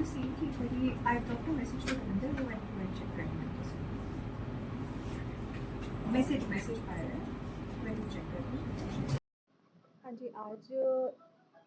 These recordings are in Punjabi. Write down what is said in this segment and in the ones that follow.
Honey, I was just saying कि मेरी I dropped a message to Ravinder वो एक मिनट check करना है मैसेज मैसेज आया है मैं तो check कर लूँ ਹਾਂਜੀ ਅੱਜ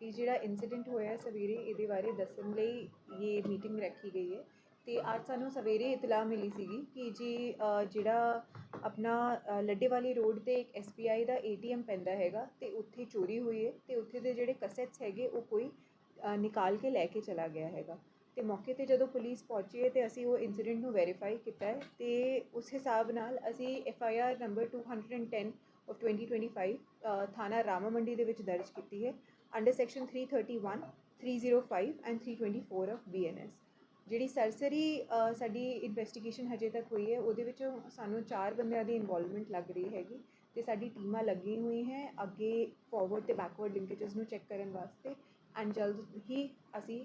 ਇਹ ਜਿਹੜਾ ਇਨਸੀਡੈਂਟ ਹੋਇਆ ਸਵੇਰੇ ਇਹਦੇ ਬਾਰੇ ਦੱਸਣ ਲਈ ਇਹ ਮੀਟਿੰਗ ਰੱਖੀ ਗਈ ਹੈ ਤੇ ਅੱਜ ਸਾਨੂੰ ਸਵੇਰੇ ਇਤਲਾਹ ਮਿਲੀ ਸੀਗੀ ਕਿ ਜੀ ਅ, ਜਿਹੜਾ ਆਪਣਾ ਅ, ਲੱਡੇਵਾਲੀ ਰੋਡ ਤੇ ਇੱਕ SBI ਦਾ ATM ਪੈਂਦਾ ਹੈਗਾ ਤੇ ਉੱਥੇ ਚੋਰੀ ਹੋਈ ਹੈ ਤੇ ਉੱਥੇ ਦੇ ਜਿਹੜੇ ਕਸੈਟਸ ਹੈਗੇ ਉਹ ਕੋਈ ਅ, ਨਿਕਾਲ ਕੇ ਲੈ ਕੇ ਚਲਾ ਗਿਆ ਹੈਗਾ ਤੇ ਮੌਕੇ ਤੇ ਜਦੋਂ ਪੁਲਿਸ ਪਹੁੰਚੀ ਹੈ ਤੇ ਅਸੀਂ ਉਹ ਇਨਸੀਡੈਂਟ ਨੂੰ ਵੈਰੀਫਾਈ ਕੀਤਾ ਹੈ ਤੇ ਉਸ ਹਿਸਾਬ ਨਾਲ ਅਸੀਂ F I R number 210 of 2025 ਅ, ਥਾਣਾ ਰਾਮਾ ਮੰਡੀ ਦੇ ਵਿੱਚ ਦਰਜ ਕੀਤੀ ਹੈ under section 331 305 and 324 of BNS ਜਿਹੜੀ ਸਰਸਰੀ ਸਾਡੀ ਇਨਵੈਸਟੀਗੇਸ਼ਨ ਹਜੇ ਤੱਕ ਹੋਈ ਹੈ ਉਹਦੇ ਵਿੱਚ ਸਾਨੂੰ ਚਾਰ ਬੰਦਿਆਂ ਦੀ ਇਨਵੋਲਵਮੈਂਟ ਲੱਗ ਰਹੀ ਹੈਗੀ ਤੇ ਸਾਡੀ ਟੀਮਾਂ ਲੱਗੀ ਹੋਈ ਹੈ ਅੱਗੇ ਫਾਰਵਰਡ ਤੇ ਬੈਕਵਰਡ ਲਿੰਕੇजेस ਨੂੰ ਚੈੱਕ ਕਰਨ ਵਾਸਤੇ ਐਂਡ ਜਲਦ ਹੀ ਅਸੀਂ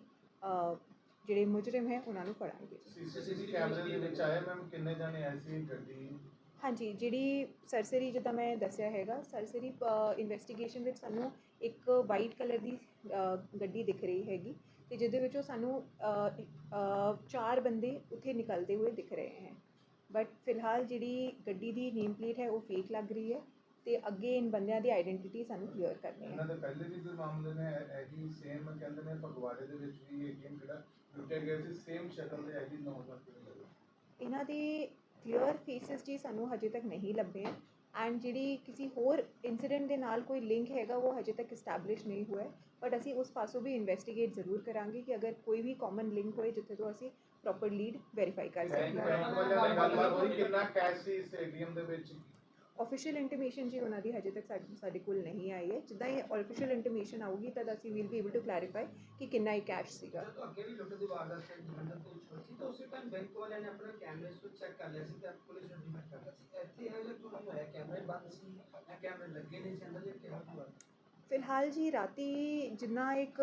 ਜਿਹੜੇ ਮੁਜਰਮ ਹੈ ਉਹਨਾਂ ਨੂੰ ਫੜਾਂਗੇ। ਸੀਸੀਟੀਵੀ ਕੈਮਰੇ ਦੇ ਵਿੱਚ ਆਇਆ ਮੈਮ ਕਿੰਨੇ ਜਾਣੇ ਆਏ ਸੀ ਗੱਡੀ? ਹਾਂਜੀ ਜਿਹੜੀ ਸਰਸਰੀ ਜਿੱਦਾਂ ਮੈਂ ਦੱਸਿਆ ਹੈਗਾ ਸਰਸਰੀ ਇਨਵੈਸਟੀਗੇਸ਼ਨ ਵਿੱਚ ਸਾਨੂੰ ਇੱਕ ਵਾਈਟ ਕਲਰ ਦੀ ਅ, ਗੱਡੀ ਦਿਖ ਰਹੀ ਹੈਗੀ ਤੇ ਜਿਹਦੇ ਵਿੱਚੋਂ ਸਾਨੂੰ ਅ, ਅ, ਚਾਰ ਬੰਦੇ ਉੱਥੇ ਨਿਕਲਦੇ ਹੋਏ ਦਿਖ ਰਹੇ ਹਨ ਬਟ ਫਿਲਹਾਲ ਜਿਹੜੀ ਗੱਡੀ ਦੀ ਨੇਮ ਪਲੇਟ ਹੈ ਉਹ ਫੇਕ ਲੱਗ ਰਹੀ ਹੈ। ਤੇ ਅੱਗੇ ਇਨ ਬੰਦਿਆਂ ਦੀ ਆਇਡੈਂਟੀਟੀ ਸਾਨੂੰ ਕਲੀਅਰ ਕਰਨੀ ਹੈ। ਇਹਨਾਂ ਦੇ ਪਹਿਲੇ ਵੀ ਕੋਈ ਮਾਮਲੇ ਨੇ ਇਹੀ ਸੇਮ ਕਹਿੰਦੇ ਨੇ ਫਗਵਾੜੇ ਦੇ ਵਿੱਚ ਵੀ ਏਟੀਐਮ ਜਿਹੜਾ ਲੁੱਟਿਆ ਗਿਆ ਸੀ ਸੇਮ ਸ਼ਕਲ ਦੇ ਨੌਜਵਾਨ ਕਿਵੇਂ ਲੱਗੇ ਇਹਨਾਂ ਦੇ ਕਲੀਅਰ ਫੇਸਿਸ ਜੀ ਸਾਨੂੰ ਹਜੇ ਤੱਕ ਨਹੀਂ ਲੱਭੇ ਐਂਡ ਜਿਹੜੀ ਕਿਸੇ ਹੋਰ ਇਨਸੀਡੈਂਟ ਦੇ ਨਾਲ ਕੋਈ ਲਿੰਕ ਹੈਗਾ ਉਹ ਹਜੇ ਤੱਕ ਐਸਟੈਬਲਿਸ਼ ਨਹੀਂ ਹੋਇਆ। ਬਟ ਅਸੀਂ ਉਸ ਪਾਸੋਂ ਵੀ ਇਨਵੈਸਟੀਗੇਟ ਜ਼ਰੂਰ ਕਰਾਂਗੇ ਕਿ ਅਗਰ ਕੋਈ ਵੀ ਕਾਮਨ ਲਿੰਕ ਹੋਏ ਜਿੱਥੇ ਤੋਂ ਅਸੀਂ ਪ੍ਰੋਪਰ ਲੀਡ ਵੈਰੀਫਾਈ ਕਰ ਸਕੀਏ। ਕਿੰਨਾ ਕੈਸ਼ ਸੀ ਇਸ ਏਟੀਐਮ ਦੇ ਵਿੱਚ? ਆਫੀਸ਼ੀਅਲ ਇੰਟੀਮੇਸ਼ਨ ਜੀ ਉਹਨਾਂ ਦੀ ਹਜੇ ਤੱਕ ਸਾਡੇ ਕੋਲ ਨਹੀਂ ਆਈ ਹੈ। ਜਿੱਦਾਂ ਇਹ ਆਫੀਸ਼ੀਅਲ ਇੰਟੀਮੇਸ਼ਨ ਆਊਗੀ ਤਦ ਅਸੀਂ will be able to clarify ਕਿ ਕਿੰਨਾ ਹੀ ਕੈਸ਼ ਸੀਗਾ। ਜਦੋਂ ਅੱਗੇ ਵੀ ਲੁੱਟ ਦੀ ਵਾਰਦਾਤ ਤੇ ਜਲੰਧਰ ਤੋਂ ਛੋਟੀ ਸੀ ਤਾਂ ਉਸੇ ਟਾਈਮ ਬੈਂਕ ਵਾਲਿਆਂ ਨੇ ਆਪਣਾ ਕੈਮਰੇ ਨੂੰ ਚੈੱਕ ਕਰ ਲਿਆ ਸੀ ਤੇ ਪੁਲਿਸ ਨੂੰ ਡਿਮਾਂਡ ਕਰਦਾ ਸੀ। ਇੱਥੇ ਇਹ ਜਿਹਾ ਕਿਉਂ ਹੋਇਆ? ਕੈਮਰੇ ਬੰਦ ਸੀ ਜਾਂ ਕੈਮਰੇ ਲੱਗੇ ਨਹੀਂ ਸੀ? ਅੰਦਰ ਜੇ ਕਿਹਾ ਹੋਇਆ? ਫਿਲਹਾਲ ਜੀ ਰਾਤੀ ਜਿੰਨਾ ਇੱਕ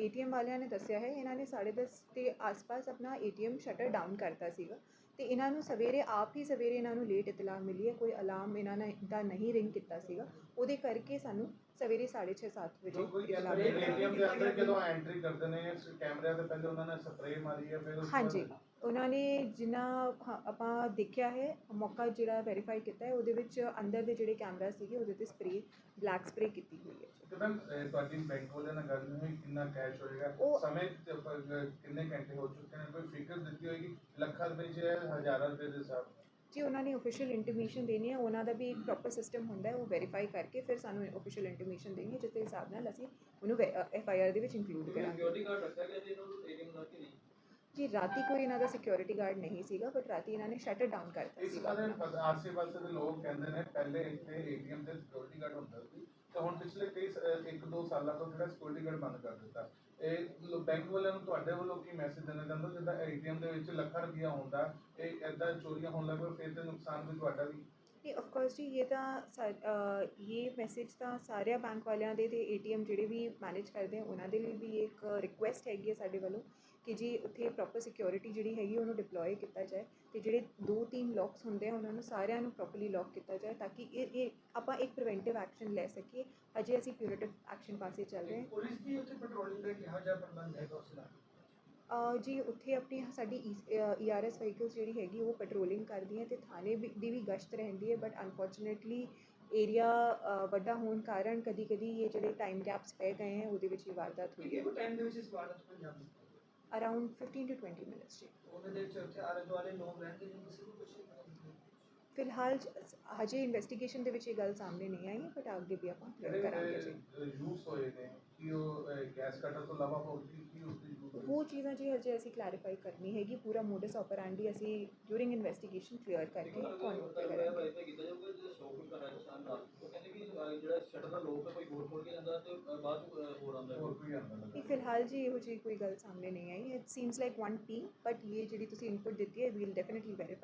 ਏਟੀਐਮ ਵਾਲਿਆਂ ਨੇ ਦੱਸਿਆ ਹੈ ਇਹਨਾਂ ਨੇ 10:30 ਦੇ ਆਸ-ਪਾਸ ਆਪਣਾ ਏਟੀਐਮ ਸ਼ਟਰ ਡਾਊਨ ਕਰਤਾ ਸੀਗਾ। ਤੇ ਇਹਨਾਂ ਨੂੰ ਸਵੇਰੇ ਆਪ ਹੀ ਸਵੇਰੇ ਇਹਨਾਂ ਨੂੰ ਲੇਟ ਇਤਲਾਹ ਮਿਲੀ ਹੈ। ਕੋਈ ਅਲਾਰਮ ਇਹਨਾਂ ਨੇ ਦਾ ਨਹੀਂ ਰਿੰਗ ਕੀਤਾ ਸੀਗਾ। ਉਹਦੇ ਕਰਕੇ ਸਾਨੂੰ ਸਵੇਰੇ 6:30 7 ਵਜੇ ਇਤਲਾਹ ਮਿਲੀ। ਏਟੀਐਮ ਦੇ ਅੰਦਰ ਜਦੋਂ ਐਂਟਰੀ ਕਰਦੇ ਨੇ ਕੈਮਰਿਆਂ ਦੇ ਪਹਿਲੇ ਉਹਨਾਂ ਨੇ ਸਪਰੇਅ ਮਾਰੀ ਹੈ ਫਿਰ ਤੋਂ ਹਾਂਜੀ। ਉਹਨਾਂ ਨੇ ਜਿੰਨਾ ਹਾਂ, ਆਪਾਂ ਦੇਖਿਆ ਹੈ ਮੌਕਾ ਜਿਹੜਾ ਵੈਰੀਫਾਈ ਕੀਤਾ ਹੈ ਉਹਦੇ ਵਿੱਚ ਅੰਦਰ ਦੇ ਜਿਹੜੇ ਕੈਮਰਾ ਸੀਗੇ ਉਹਦੇ ਤੇ ਸਪਰੇ ਬਲੈਕ ਸਪਰੇ ਕੀਤੀ ਹੋਈ ਹੈ ਤੇ ਮੈਮ ਤੁਹਾਡੀ ਬੈਂਕ ਵਾਲਿਆਂ ਨਾਲ ਗੱਲ ਨਹੀਂ ਹੋਈ ਕਿੰਨਾ ਕੈਸ਼ ਹੋਏਗਾ? ਸਮੇਂ ਕਿੰਨੇ ਘੰਟੇ ਹੋ ਚੁੱਕੇ ਨੇ? ਕੋਈ ਫਿਗਰ ਦਿੱਤੀ ਹੋਏਗੀ? ਲੱਖਾਂ ਰੁਪਏ ਚ ਹੈ ਹਜ਼ਾਰਾਂ ਰੁਪਏ ਦੇ ਹਿਸਾਬ? ਜੀ ਉਹਨਾਂ ਨੇ ਅਫੀਸ਼ੀਅਲ ਇੰਟੀਮੇਸ਼ਨ ਦੇਣੀ ਹੈ ਉਹਨਾਂ ਦਾ ਵੀ ਇੱਕ ਪ੍ਰੋਪਰ ਸਿਸਟਮ ਹੁੰਦਾ ਹੈ ਉਹ ਵੈਰੀਫਾਈ ਕਰਕੇ ਫਿਰ ਸਾਨੂੰ ਅਫੀਸ਼ੀਅਲ ਇੰਟੀਮੇਸ਼ਨ ਦੇਣਗੇ ਜਿਸ ਦੇ ਹਿਸਾਬ ਨਾਲ ਅਸੀਂ ਉਹਨੂੰ ਐਫ ਆਈ ਆਰ ਦੇ ਵਿੱਚ ਇਨਕਲੂਡ ਕਰਾਂਗੇ। ਕਿ ਰਾਤੀ ਕੋਈ ਇਹਨਾਂ ਦਾ ਸਿਕਿਉਰਿਟੀ ਗਾਰਡ ਨਹੀਂ ਸੀਗਾ ਬਟ ਰਾਤੀ ਇਹਨਾਂ ਨੇ ਸ਼ਟਰ ਡਾਊਨ ਕਰਤਾ ਇਸ ਸੀਗਾ ਬਾਰੇ ਆਪਣਾ। ਪਤਾ- ਆਸੇ-ਪਾਸੇ ਦੇ ਲੋਕ ਕਹਿੰਦੇ ਨੇ ਪਹਿਲੇ ਇੱਥੇ ਏਟੀਐਮ ਤੇ ਸਿਕਿਉਰਿਟੀ ਗਾਰਡ ਹੁੰਦਾ ਸੀ ਤੇ ਹੁਣ ਪਿਛਲੇ ਕਈ ਸ- ਅਹ, ਇੱਕ ਦੋ ਸਾਲਾਂ ਤੋਂ ਜਿਹੜਾ ਸਿਕਿਉਰਿਟੀ ਗਾਰਡ ਬੰਦ ਕਰ ਦਿੱਤਾ। ਇਹ ਬੈਂਕ ਵਾਲਿਆਂ ਨੂੰ ਤੁਹਾਡੇ ਵੱਲੋਂ ਕੀ ਮੈਸੇਜ ਦੇਣਾ ਚਾਹੁੰਦੇ ਹੋ? ਜਿੱਦਾਂ ਏਟੀਐਮ ਦੇ ਵਿੱਚ ਲੱਖਾਂ ਰੁਪਇਆ ਹੁੰਦਾ ਇਹ ਏਦਾਂ ਚੋਰੀਆਂ ਹੋਣ ਲੱਗ ਪਏ ਫਿਰ ਤੇ ਨੁਕਸਾਨ ਵੀ ਤੁਹਾਡਾ ਵੀ? ਨਹੀਂ ਆਫ ਕੋਰਸ ਜੀ ਇਹ ਤਾਂ ਸਾ- ਅ, ਇਹ ਮੈਸੇਜ ਤਾਂ ਸਾਰਿਆਂ ਬੈਂਕ ਵਾਲਿਆਂ ਦੇ ਤੇ ਏਟੀਐਮ ਜਿਹੜੇ ਵੀ ਮੈਨੇਜ ਕਰਦੇ ਆ ਉਹਨਾਂ ਦੇ ਲਈ ਵੀ ਇੱਕ ਰਿਕੁਐਸਟ ਹੈਗੀ ਹੈ ਸਾਡੇ ਵੱਲੋਂ। ਕਿ ਜੀ ਉੱਥੇ ਪ੍ਰੋਪਰ ਸਿਕਿਉਰਿਟੀ ਜਿਹੜੀ ਹੈਗੀ ਉਹਨੂੰ ਡਿਪਲੋਏ ਕੀਤਾ ਜਾਏ ਤੇ ਜਿਹੜੇ ਦੋ ਤਿੰਨ ਲੌਕਸ ਹੁੰਦੇ ਆ ਉਹਨਾਂ ਨੂੰ ਸਾਰਿਆਂ ਨੂੰ ਪ੍ਰੋਪਰਲੀ ਲੌਕ ਕੀਤਾ ਜਾਏ ਤਾਂ ਕਿ ਇਹ ਇਹ ਆਪਾਂ ਇੱਕ ਪ੍ਰੀਵੈਂਟਿਵ ਐਕਸ਼ਨ ਲੈ ਸਕੀਏ। ਅਜੇ ਅਸੀਂ ਪਿਊਰੇਟਿਵ ਐਕਸ਼ਨ ਪਾਸੇ ਚੱਲ ਰਹੇ ਹਾਂ। ਪੁਲਿਸ ਦੀ ਉੱਥੇ ਪੈਟਰੋਲਿੰਗ ਦਾ ਕਿਹੋ ਜਿਹਾ ਪ੍ਰਬੰਧ ਹੈਗਾ ਉਸ ਦਾ ਜੀ ਉੱਥੇ ਆਪਣੀ ਸਾਡੀ ਈਆਰਐਸ ਵਹੀਕਲਸ ਜਿਹੜੀ ਹੈਗੀ ਉਹ ਪੈਟਰੋਲਿੰਗ ਕਰਦੀ ਹੈ ਤੇ ਥਾਣੇ ਵੀ- ਦੀ ਵੀ ਗਸ਼ਤ ਰਹਿੰਦੀ ਹੈ ਬਟ ਅਨਫੋਰਚੂਨੇਟਲੀ ਏਰੀਆ ਵੱਡਾ ਹੋਣ ਕਾਰਨ ਕਦੀ ਕਦੀ ਇਹ ਜਿਹੜੇ ਟਾਈਮ ਗੈਪਸ ਪੈ ਗਏ ਹੈ ਉਹਦੇ ਵਿੱਚ ਇਹ ਵਾਰਦਾਤ ਹੋਈ ਹੈ ਟਾਈਮ ਦੇ ਵਿੱਚ ਇਸ ਵਾਰਦਾਤ ਦਿੱਤਾ? ਅਰਾਊਂਡ 15 ਟੂ 20 ਮਿੰਟਸ ਜੀ ਉਹਦੇ ਦੇ ਉੱਥੇ ਆਲੇ ਦੁਆਲੇ ਲੋਕ ਰਹਿੰਦੇ ਨੇ ਕਿਸੇ ਨੂੰ ਕੁਝ ਫਿਲਹਾਲ ਹਜੇ ਇਨਵੈਸਟੀਗੇਸ਼ਨ ਦੇ ਵਿੱਚ ਇਹ ਗੱਲ ਸਾਹਮਣੇ ਨਹੀਂ ਆਈ ਬਟ ਅੱਗੇ ਵੀ ਆਪਾਂ clear ਕਰਾਂਗੇ ਜੀ ਯੂਜ਼ ਹੋਏ ਨੇ ਕਿ ਉਹ ਗੈਸ ਕਟਰ ਤੋਂ ਇਲਾਵਾ ਹੋਰ ਕੀ ਕੀ ਉਸ ਦੀ use ਹੋਈ? ਉਹ ਚੀਜ਼ਾਂ ਜੀ ਹਜੇ ਅਸੀਂ ਕਲੈਰੀਫਾਈ ਕਰਨੀ ਹੈਗੀ ਪੂਰਾ ਮੋਡਸ ਆਪਰੈਂਡੀ ਅਸੀਂ ਡਿਊਰਿੰਗ ਇਨਵੈਸਟੀਗੇਸ਼ਨ ਕਲੀਅਰ ਕਰਕੇ ਤੁਹਾਨੂੰ ਕਰਾਂਗੇ ਵੈਰੀਫਾਈ ਕੀਤਾ ਜਾਊਗਾ ਜੇ ਸ਼ੌਕ ਦਾ ਰਾਜਸਥਾਨ ਨਾਲ ਉਹ ਕਹਿੰਦੇ ਅਹ, ਜਿਹੜਾ ਸ਼ਟਰ ਦਾ ਲੋਕ ਕੋਈ ਨਹੀਂ, ਫਿਲਹਾਲ ਜੀ ਇਹੋ ਜਿਹੀ ਕੋਈ ਗੱਲ ਸਾਹਮਣੇ ਨਹੀਂ ਆਈ। It seems like one team but ਇਹ ਜਿਹੜੀ ਤੁਸੀਂ ਇਨਪੁਟ ਦਿੱਤੀ ਹੈ ਵੀਲ ਡੈਫੀਨਿਟਲੀ ਵੈਰੀਫਾਈ